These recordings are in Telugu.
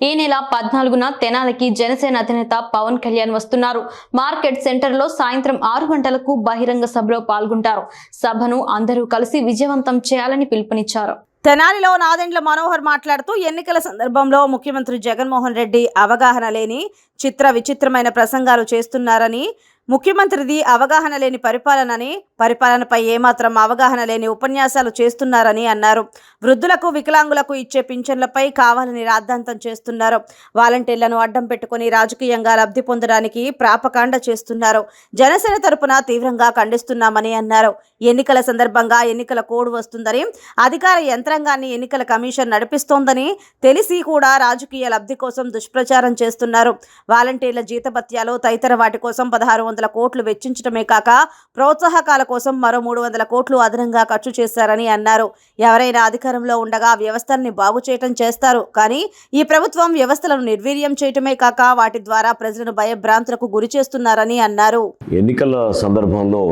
ఈ నెల పద్నాలుగున తెనాలికి జనసేన అధినేత పవన్ కళ్యాణ్ వస్తున్నారు. మార్కెట్ సెంటర్లో సాయంత్రం ఆరు గంటలకు బహిరంగ సభలో పాల్గొంటారు. సభను అందరూ కలిసి విజయవంతం చేయాలని పిలుపునిచ్చారు. తెనాలిలో నాదెండ్ల మనోహర్ మాట్లాడుతూ ఎన్నికల సందర్భంలో ముఖ్యమంత్రి జగన్మోహన్ రెడ్డి అవగాహన లేని చిత్ర విచిత్రమైన ప్రసంగాలు చేస్తున్నారని ముఖ్యమంత్రిది అవగాహన లేని పరిపాలనని పరిపాలనపై ఏమాత్రం అవగాహన లేని ఉపన్యాసాలు చేస్తున్నారని అన్నారు. వృద్ధులకు వికలాంగులకు ఇచ్చే పింఛన్లపై కావాలని రాద్ధాంతం చేస్తున్నారు. వాలంటీర్లను అడ్డం పెట్టుకుని రాజకీయంగా లబ్ధి పొందడానికి ప్రాపకాండ చేస్తున్నారు. జనసేన తరపున తీవ్రంగా ఖండిస్తున్నామని అన్నారు. ఎన్నికల సందర్భంగా ఎన్నికల కోడ్ వస్తుందని అధికార యంత్రాంగాన్ని ఎన్నికల కమిషన్ నడిపిస్తోందని తెలిసి కూడా రాజకీయ లబ్ధి కోసం దుష్ప్రచారం చేస్తున్నారు. వాలంటీర్ల జీతభత్యాలు తదితర వాటి కోసం పదహారు వందల కోట్లు వెచ్చించడమే కాక ప్రోత్సాహకాల కోసం మరో మూడు వందల కోట్లు అదనంగా ఖర్చు చేశారని అన్నారు. ఎవరైనా అధికారంలో ఉండగా వ్యవస్థల్ని బాగు చేయటం చేస్తారు. కానీ ఈ ప్రభుత్వం వ్యవస్థలను నిర్వీర్యం చేయటమే కాక వాటి ద్వారా ప్రజలను భయభ్రాంతులకు గురి చేస్తున్నారని అన్నారు. ఎన్నికల సందర్భంలో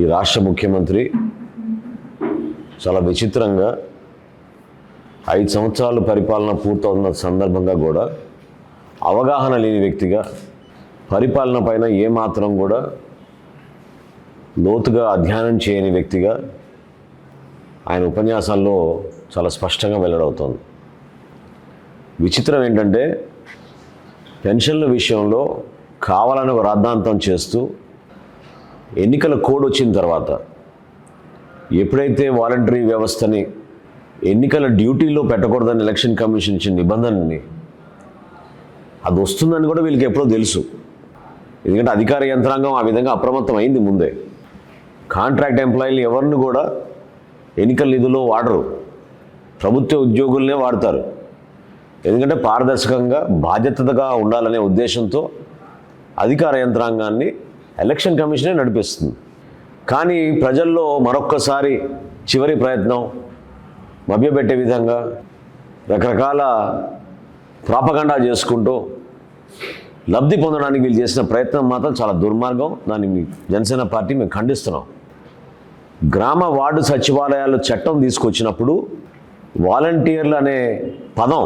ఈ రాష్ట్ర ముఖ్యమంత్రి చాలా విచిత్రంగా ఐదు సంవత్సరాలు పరిపాలన పూర్తవుతున్న సందర్భంగా కూడా అవగాహన లేని వ్యక్తిగా పరిపాలన పైన ఏమాత్రం కూడా లోతుగా అధ్యయనం చేయని వ్యక్తిగా ఆయన ఉపన్యాసాల్లో చాలా స్పష్టంగా వెల్లడవుతోంది. విచిత్రం ఏంటంటే పెన్షన్ల విషయంలో కావాలని ఒక రాద్ధాంతం చేస్తూ ఎన్నికల కోడ్ వచ్చిన తర్వాత ఎప్పుడైతే వాలంటరీ వ్యవస్థని ఎన్నికల డ్యూటీలో పెట్టకూడదని ఎలక్షన్ కమిషన్ ఇచ్చిన నిబంధనని అది వస్తుందని కూడా వీళ్ళకి ఎప్పుడో తెలుసు. ఎందుకంటే అధికార యంత్రాంగం ఆ విధంగా అప్రమత్తం అయింది ముందే. కాంట్రాక్ట్ ఎంప్లాయీలు ఎవరిని కూడా ఎన్నికల నిధుల్లో వాడరు. ప్రభుత్వ ఉద్యోగులనే వాడతారు. ఎందుకంటే పారదర్శకంగా బాధ్యతగా ఉండాలనే ఉద్దేశంతో అధికార యంత్రాంగాన్ని ఎలక్షన్ కమిషనే నడిపిస్తుంది. కానీ ప్రజల్లో మరొక్కసారి చివరి ప్రయత్నం మభ్యపెట్టే విధంగా రకరకాల ప్రాపగండా చేసుకుంటూ లబ్ధి పొందడానికి వీళ్ళు చేసిన ప్రయత్నం మాత్రం చాలా దుర్మార్గం. దాన్ని మీ జనసేన పార్టీ మేము ఖండిస్తున్నాం. గ్రామ వార్డు సచివాలయాల్లో చట్టం తీసుకొచ్చినప్పుడు వాలంటీర్లు అనే పదం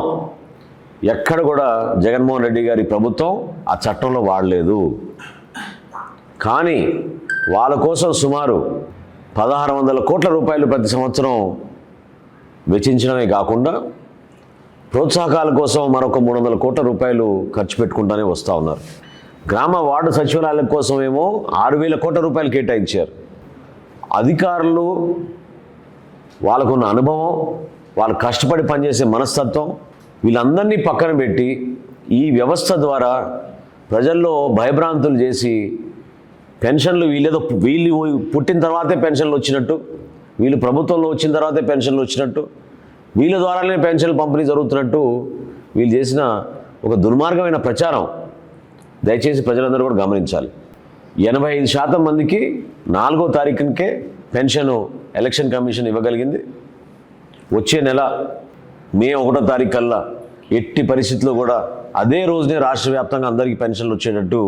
ఎక్కడ కూడా జగన్మోహన్ రెడ్డి గారి ప్రభుత్వం ఆ చట్టంలో వాడలేదు. కానీ వాళ్ళ కోసం సుమారు పదహారు వందల కోట్ల రూపాయలు ప్రతి సంవత్సరం వెచ్చించడమే కాకుండా ప్రోత్సాహకాల కోసం మరొక మూడు వందల కోట్ల రూపాయలు ఖర్చు పెట్టుకుంటూనే వస్తూ ఉన్నారు. గ్రామ వార్డు సచివాలయాల కోసం ఏమో ఆరు వేల కోట్ల రూపాయలు కేటాయించారు. అధికారులు వాళ్ళకున్న అనుభవం వాళ్ళు కష్టపడి పనిచేసే మనస్తత్వం వీళ్ళందరినీ పక్కన పెట్టి ఈ వ్యవస్థ ద్వారా ప్రజల్లో భయభ్రాంతులు చేసి పెన్షన్లు వీళ్ళేదో వీళ్ళు పుట్టిన తర్వాతే పెన్షన్లు వచ్చినట్టు వీళ్ళు ప్రభుత్వంలో వచ్చిన తర్వాతే పెన్షన్లు వచ్చినట్టు వీళ్ళ ద్వారానే పెన్షన్లు పంపిణీ జరుగుతున్నట్టు వీళ్ళు చేసిన ఒక దుర్మార్గమైన ప్రచారం దయచేసి ప్రజలందరూ కూడా గమనించాలి. ఎనభై ఐదు శాతం మందికి నాలుగో తారీఖునికే పెన్షన్ ఎలక్షన్ కమిషన్ ఇవ్వగలిగింది. వచ్చే నెల మే ఒకటో తారీఖు కల్లా ఎట్టి పరిస్థితుల్లో కూడా అదే రోజునే రాష్ట్ర వ్యాప్తంగా అందరికీ పెన్షన్లు వచ్చేటట్టు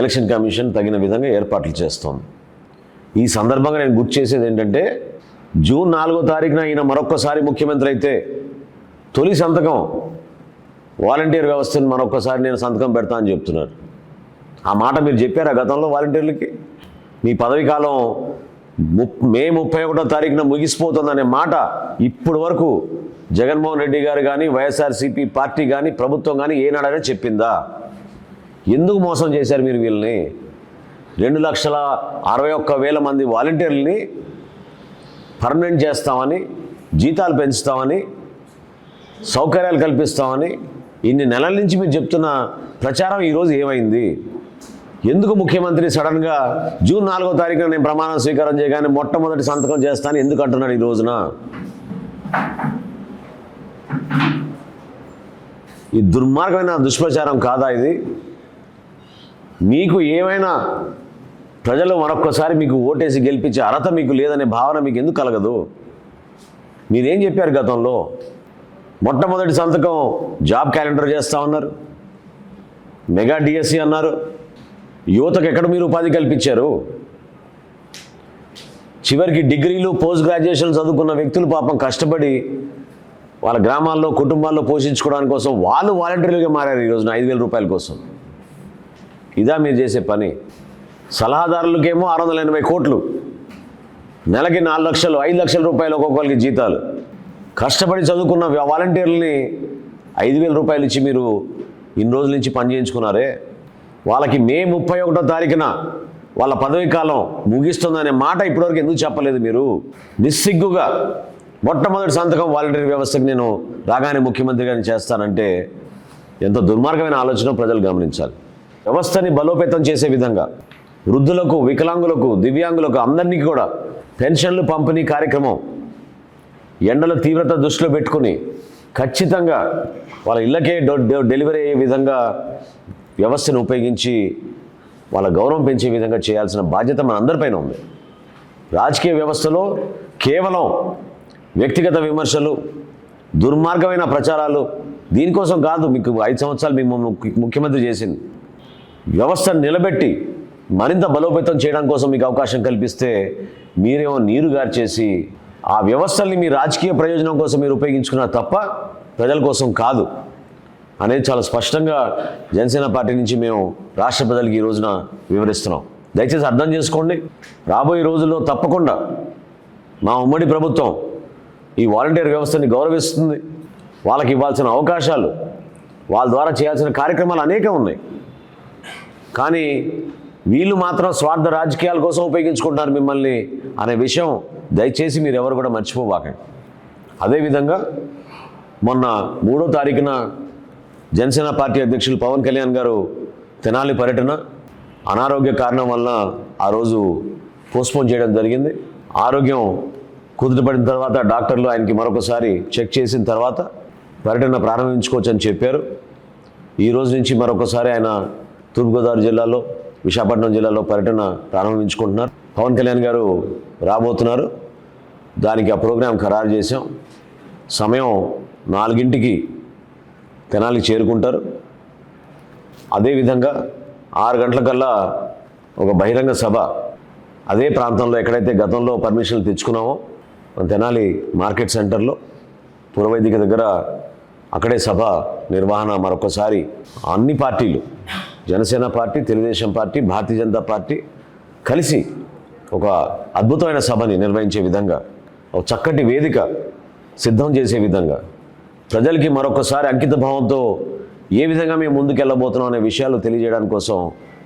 ఎలక్షన్ కమిషన్ తగిన విధంగా ఏర్పాట్లు చేస్తోంది. ఈ సందర్భంగా నేను గుర్తు చేసేది ఏంటంటే జూన్ నాలుగో తారీఖున ఈయన మరొక్కసారి ముఖ్యమంత్రి అయితే తొలి సంతకం వాలంటీర్ వ్యవస్థను మరొకసారి నేను సంతకం పెడతా అని చెప్తున్నారు. ఆ మాట మీరు చెప్పారా గతంలో వాలంటీర్లకి? మీ పదవి కాలం ముప్ మే ముప్పై ఒకటో తారీఖున ముగిసిపోతుందనే మాట ఇప్పటి వరకు జగన్మోహన్ రెడ్డి గారు కానీ వైఎస్ఆర్సీపీ పార్టీ కానీ ప్రభుత్వం కానీ ఏనాడనే చెప్పిందా? ఎందుకు మోసం చేశారు మీరు వీళ్ళని? రెండు లక్షల అరవై ఒక్క వేల మంది వాలంటీర్లని పర్మనెంట్ చేస్తామని జీతాలు పెంచుతామని సౌకర్యాలు కల్పిస్తామని ఇన్ని నెలల నుంచి మీరు చెప్తున్న ప్రచారం ఈరోజు ఏమైంది? ఎందుకు ముఖ్యమంత్రి సడన్గా జూన్ నాలుగో తారీఖున నేను ప్రమాణం స్వీకారం చేయగానే మొట్టమొదటి సంతకం చేస్తాను ఎందుకు అంటున్నాడు ఈ రోజున? ఈ దుర్మార్గమైన దుష్ప్రచారం కాదా ఇది? మీకు ఏమైనా ప్రజలు మరొక్కసారి మీకు ఓటేసి గెలిపించే అర్హత మీకు లేదనే భావన మీకు ఎందుకు కలగదు? మీరేం చెప్పారు గతంలో? మొట్టమొదటి సంతకం జాబ్ క్యాలెండర్ చేస్తా ఉన్నారు. మెగా డిఎస్సి అన్నారు. యువతకు ఎక్కడ మీరు ఉపాధి కల్పించారు? చివరికి డిగ్రీలు పోస్ట్ గ్రాడ్యుయేషన్ చదువుకున్న వ్యక్తులు పాపం కష్టపడి వాళ్ళ గ్రామాల్లో కుటుంబాల్లో పోషించుకోవడానికి కోసం వాళ్ళు వాలంటీర్లుగా మారారు ఈ రోజున ఐదు వేల రూపాయల కోసం. ఇదా మీరు చేసే పని. సలహాదారులకేమో ఆరు వందల ఎనభై కోట్లు. నెలకి నాలుగు లక్షలు ఐదు లక్షల రూపాయలు ఒక్కొక్కరికి జీతాలు. కష్టపడి చదువుకున్న వాలంటీర్లని ఐదు వేల రూపాయలు ఇచ్చి మీరు ఇన్ని రోజుల నుంచి పని చేయించుకున్నారే? వాళ్ళకి మే ముప్పై ఒకటో తారీఖున వాళ్ళ పదవి కాలం ముగిస్తుందనే మాట ఇప్పటివరకు ఎందుకు చెప్పలేదు మీరు? నిస్సిగ్గుగా మొట్టమొదటి సంతకం వాలంటీర్ వ్యవస్థకు నేను రాగానే ముఖ్యమంత్రిగా చేస్తానంటే ఎంత దుర్మార్గమైన ఆలోచన ప్రజలు గమనించాలి. వ్యవస్థని బలోపేతం చేసే విధంగా వృద్ధులకు వికలాంగులకు దివ్యాంగులకు అందరినీ కూడా పెన్షన్లు పంపిణీ కార్యక్రమం ఎండల తీవ్రత దృష్టిలో పెట్టుకుని ఖచ్చితంగా వాళ్ళ ఇళ్ళకే డె- డెలివరీ అయ్యే విధంగా వ్యవస్థను ఉపయోగించి వాళ్ళ గౌరవం పెంచే విధంగా చేయాల్సిన బాధ్యత మనందరిపైన ఉంది. రాజకీయ వ్యవస్థలో కేవలం వ్యక్తిగత విమర్శలు దుర్మార్గమైన ప్రచారాలు దీనికోసం కాదు. మీకు ఐదు సంవత్సరాలు మిమ్మల్ని ముఖ్యమంత్రి చేసింది. వ్యవస్థను నిలబెట్టి మరింత బలోపేతం చేయడం కోసం మీకు అవకాశం కల్పిస్తే మీరేమో నీరు గార్చేసి ఆ వ్యవస్థల్ని మీ రాజకీయ ప్రయోజనం కోసం మీరు ఉపయోగించుకున్నారు తప్ప ప్రజల కోసం కాదు అనేది చాలా స్పష్టంగా జనసేన పార్టీ నుంచి మేము రాష్ట్ర ప్రజలకి ఈ రోజున వివరిస్తున్నాం. దయచేసి అర్థం చేసుకోండి. రాబోయే రోజుల్లో తప్పకుండా మా ఉమ్మడి ప్రభుత్వం ఈ వాలంటీర్ వ్యవస్థని గౌరవిస్తుంది. వాళ్ళకి ఇవ్వాల్సిన అవకాశాలు వాళ్ళ ద్వారా చేయాల్సిన కార్యక్రమాలు అనేకం ఉన్నాయి. కానీ వీళ్ళు మాత్రం స్వార్థ రాజకీయాల కోసం ఉపయోగించుకుంటారు మిమ్మల్ని అనే విషయం దయచేసి మీరు ఎవరు కూడా మర్చిపోబాకండి. అదేవిధంగా మొన్న మూడో తారీఖున జనసేన పార్టీ అధ్యక్షులు పవన్ కళ్యాణ్ గారు తెనాలి పర్యటన అనారోగ్య కారణం వలన ఆ రోజు పోస్ట్పోన్ చేయడం జరిగింది. ఆరోగ్యం కుదుటపడిన తర్వాత డాక్టర్లు ఆయనకి మరొకసారి చెక్ చేసిన తర్వాత పర్యటన ప్రారంభించుకోవచ్చని చెప్పారు. ఈ రోజు నుంచి మరొకసారి ఆయన తూర్పుగోదావరి జిల్లాలో విశాఖపట్నం జిల్లాలో పర్యటన ప్రారంభించుకుంటున్నారు. పవన్ కళ్యాణ్ గారు రాబోతున్నారు. దానికి ఆ ప్రోగ్రాం ఖరారు చేశాం. సమయం నాలుగింటికి తెనాలి చేరుకుంటారు. అదేవిధంగా ఆరు గంటలకల్లా ఒక బహిరంగ సభ అదే ప్రాంతంలో ఎక్కడైతే గతంలో పర్మిషన్లు తెచ్చుకున్నామో తెనాలి మార్కెట్ సెంటర్లో పురవైదిక దగ్గర అక్కడే సభ నిర్వహణ మరొకసారి అన్ని పార్టీలు Janasena party Telugu Desam party Bharatiya Janata party కలిసి ఒక అద్భుతమైన సభని నిర్వహించే విధంగా ఒక చక్కటి వేదిక సిద్ధం చేసే విధంగా ప్రజలకి మరొకసారి అంకిత భావంతో ఏ విధంగా మేము ముందుకెళ్ళబోతున్నాం అనే విషయాలు తెలియజేయడానికి కోసం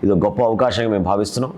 ఇది గొప్ప అవకాశంగా మేము భావిస్తున్నాం.